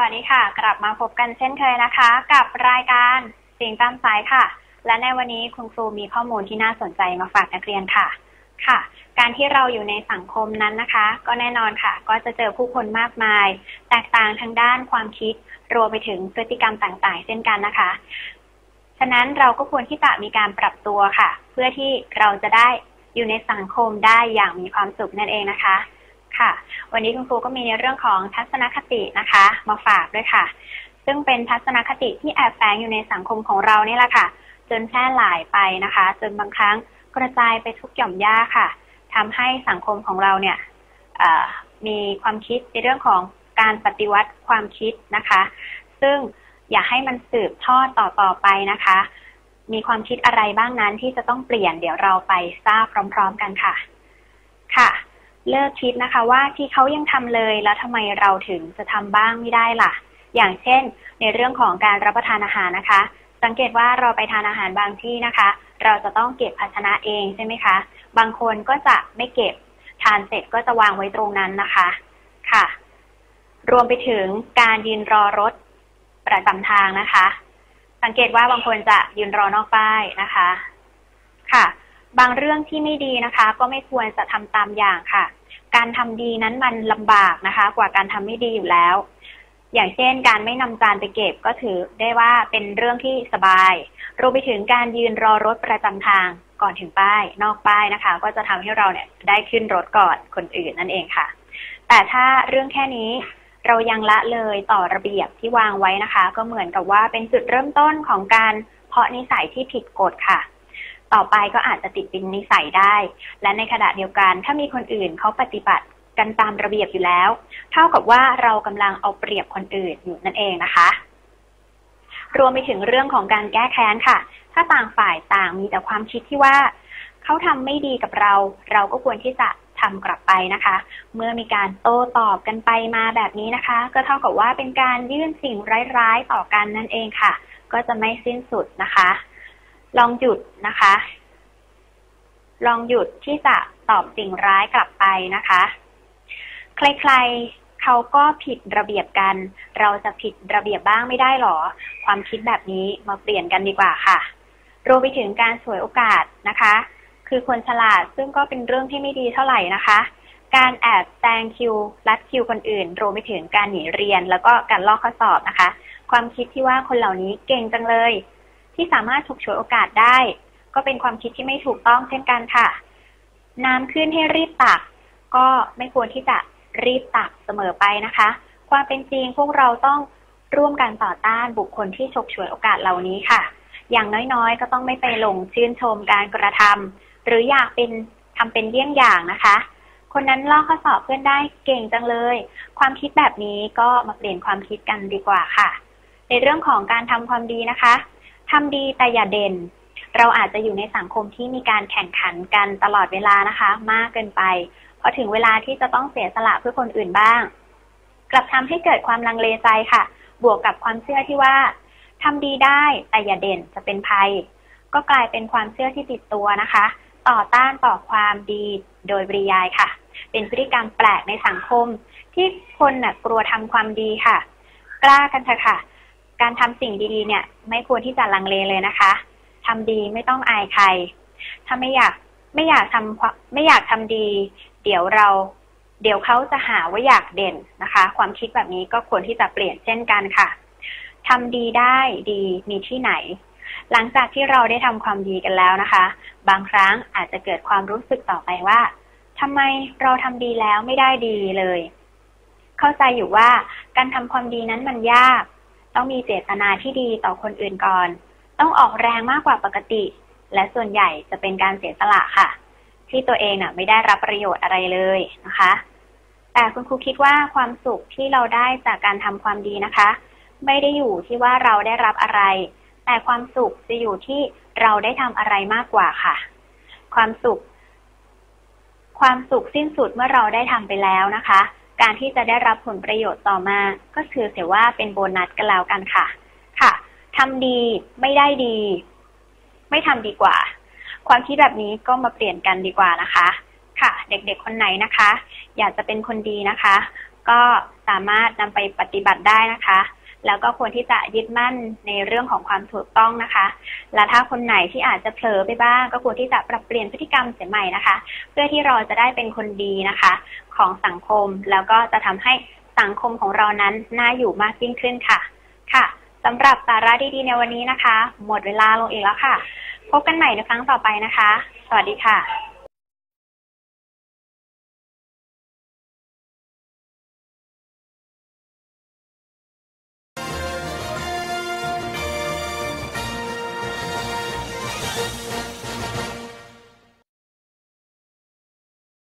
วัสดีค่ะ กลับมาพบกันเช่นเคยนะคะ กับรายการสิ่งตามสายค่ะ และในวันนี้คุณครูมีข้อมูลที่น่าสนใจมาฝากนักเรียนค่ะ ค่ะ การที่เราอยู่ในสังคมนั้นนะคะ ก็แน่นอนค่ะ ก็จะเจอผู้คนมากมาย แตกต่างทางด้านความคิด รวมไปถึงพฤติกรรมต่างๆ เช่นกันนะคะ ฉะนั้นเราก็ควรที่จะมีการปรับตัวค่ะ เพื่อที่เราจะได้อยู่ในสังคมได้อย่างมีความสุขนั่นเองนะคะ ค่ะ วันนี้คุณครูก็มีในเรื่องของทัศนคตินะคะ มาฝากด้วยค่ะ ซึ่งเป็นทัศนคติที่แอบแฝงอยู่ในสังคมของเรานี่แหละค่ะ จนแพร่หลายไปนะคะ จนบางครั้งกระจายไปทุกหย่อมย่าค่ะทำให้สังคมของเราเนี่ยมีความคิดในเรื่องของการปฏิวัติความคิดนะคะ ซึ่งอยากให้มันสืบทอดต่อต่อไปนะคะ มีความคิดอะไรบ้างนั้นที่จะต้องเปลี่ยนเดี๋ยวเราไปทราบพร้อม ๆ กันค่ะ ค่ะ เลิกคิดนะคะว่าที่เขายังทำเลยแล้วทำไมเราถึงจะทำบ้างไม่ได้ล่ะ อย่างเช่น ในเรื่องของการรับประทานอาหารนะคะ สังเกตว่าเราไปทานอาหารบางที่นะคะ เราจะต้องเก็บภาชนะเองใช่ไหมคะ บางคนก็จะไม่เก็บทานเสร็จก็จะวางไว้ตรงนั้นนะคะค่ะ รวมไปถึงการยืนรอรถประจำทางนะคะ สังเกตว่าบางคนจะยืนรอนอกป้ายนะคะ ค่ะ บางเรื่องที่ไม่ดีนะคะ ก็ไม่ควรจะทำตามอย่างค่ะ การทำดีนั้นมันลำบากนะคะ กว่าการทำไม่ดีอยู่แล้ว อย่างเช่น การไม่นำจานไปเก็บก็ถือได้ว่าเป็นเรื่องที่สบายรวมไปถึงการยืนรอรถประจำทางก่อนถึงป้าย นอกป้ายนะคะ ก็จะทำให้เราเนี่ยได้ขึ้นรถก่อนคนอื่นนั่นเองค่ะ แต่ถ้าเรื่องแค่นี้เรายังละเลยต่อระเบียบที่วางไว้นะคะ ก็เหมือนกับว่าเป็นจุดเริ่มต้นของการเพาะนิสัยที่ผิดกฎค่ะ ต่อไปก็อาจจะติดเป็นนิสัยได้ และในขณะเดียวกัน ถ้ามีคนอื่นเขาปฏิบัติกันตามระเบียบอยู่แล้ว เท่ากับว่าเรากำลังเอาเปรียบคนอื่นอยู่นั่นเองนะคะ รวมไปถึงเรื่องของการแก้แค้นค่ะ ถ้าต่างฝ่ายต่างมีแต่ความคิดที่ว่าเขาทำไม่ดีกับเรา เราก็ควรที่จะทำกลับไปนะคะ เมื่อมีการโต้ตอบกันไปมาแบบนี้นะคะ ก็เท่ากับว่าเป็นการยื่นสิ่งร้ายๆต่อกันนั่นเองค่ะ ก็จะไม่สิ้นสุดนะคะ ลองหยุดนะคะ ลองหยุดที่จะตอบสิ่งร้ายกลับไปนะคะ ใครๆเขาก็ผิดระเบียบกัน เราจะผิดระเบียบบ้างไม่ได้หรอ ความคิดแบบนี้มาเปลี่ยนกันดีกว่าค่ะ รวมไปถึงการสวยโอกาสนะคะ คือคนฉลาดซึ่งก็เป็นเรื่องที่ไม่ดีเท่าไหร่นะคะการแอบแซงคิวลัดคิวคนอื่น รวมไปถึงการหนีเรียน แล้วก็การลอกข้อสอบนะคะ ความคิดที่ว่าคนเหล่านี้เก่งจังเลย ที่สามารถฉกฉวยโอกาสได้ ก็เป็นความคิดที่ไม่ถูกต้องเช่นกันค่ะ น้ำขึ้นให้รีบตัก ก็ไม่ควรที่จะรีบตักเสมอไปนะคะ ความเป็นจริงพวกเราต้องร่วมกันต่อต้านบุคคลที่ฉกฉวยโอกาสเหล่านี้ค่ะ อย่างน้อยๆ ก็ต้องไม่ไปหลงชื่นชมการกระทำหรืออยากเป็นทำเป็นเยี่ยงอย่างนะคะ คนนั้นลอกข้อสอบเพื่อนได้เก่งจังเลย ความคิดแบบนี้ก็มาเปลี่ยนความคิดกันดีกว่าค่ะ ในเรื่องของการทำความดีนะคะ ทำดีแต่อย่าเด่น เราอาจจะอยู่ในสังคมที่มีการแข่งขันกันตลอดเวลานะคะ มากเกินไปพอถึงเวลาที่จะต้องเสียสละเพื่อคนอื่นบ้าง กลับทำให้เกิดความลังเลใจค่ะ บวกกับความเชื่อที่ว่าทำดีได้แต่อย่าเด่นจะเป็นภัย ก็กลายเป็นความเชื่อที่ติดตัวนะคะ ต่อต้านต่อความดีโดยปริยายค่ะ เป็นพฤติกรรมแปลกในสังคม ที่คนน่ะกลัวทำความดีค่ะ กล้ากันเถอะค่ะ การทำสิ่งดีๆเนี่ย ไม่ควรที่จะลังเลเลยนะคะทำดีไม่ต้องอายใคร ถ้าไม่อยากไม่อยากทำไม่อยากทำดี เดี๋ยวเรา เดี๋ยวเขาจะหาว่าอยากเด่นนะคะ ความคิดแบบนี้ก็ควรที่จะเปลี่ยนเช่นกันค่ะทำดีได้ดีมีที่ไหน หลังจากที่เราได้ทำความดีกันแล้วนะคะ บางครั้งอาจจะเกิดความรู้สึกต่อไปว่าทำไมเราทำดีแล้วไม่ได้ดีเลย เข้าใจอยู่ว่าการทำความดีนั้นมันยาก ต้องมีเจตนาที่ดีต่อคนอื่นก่อน ต้องออกแรงมากกว่าปกติ และส่วนใหญ่จะเป็นการเสียสละค่ะ ที่ตัวเองน่ะไม่ได้รับประโยชน์อะไรเลยนะคะ แต่คุณครูคิดว่าความสุขที่เราได้จากการทำความดีนะคะ ไม่ได้อยู่ที่ว่าเราได้รับอะไร แต่ความสุขจะอยู่ที่เราได้ทำอะไรมากกว่าค่ะ ความสุข ความสุขสิ้นสุดเมื่อเราได้ทำไปแล้วนะคะ การที่จะได้รับผลประโยชน์ต่อมา ก็ถือเสียว่าเป็นโบนัสกันแล้วกันค่ะ ค่ะทำดีไม่ได้ดี ไม่ทำดีกว่า ความคิดแบบนี้ก็มาเปลี่ยนกันดีกว่านะคะ ค่ะ เด็กๆคนไหนนะคะ อยากจะเป็นคนดีนะคะ ก็สามารถนำไปปฏิบัติได้นะคะ แล้วก็ควรที่จะยึดมั่นในเรื่องของความถูกต้องนะคะ และถ้าคนไหนที่อาจจะเผลอไปบ้าง ก็ควรที่จะปรับเปลี่ยนพฤติกรรมเสียใหม่นะคะ เพื่อที่เราจะได้เป็นคนดีนะคะ ของสังคมแล้วก็จะทำให้สังคมของเรานั้นน่าอยู่มากยิ่งขึ้นค่ะ ค่ะสำหรับสาระดีๆในวันนี้นะคะ หมดเวลาลงอีกแล้วค่ะ พบกันใหม่ในครั้งต่อไปนะคะ สวัสดีค่ะ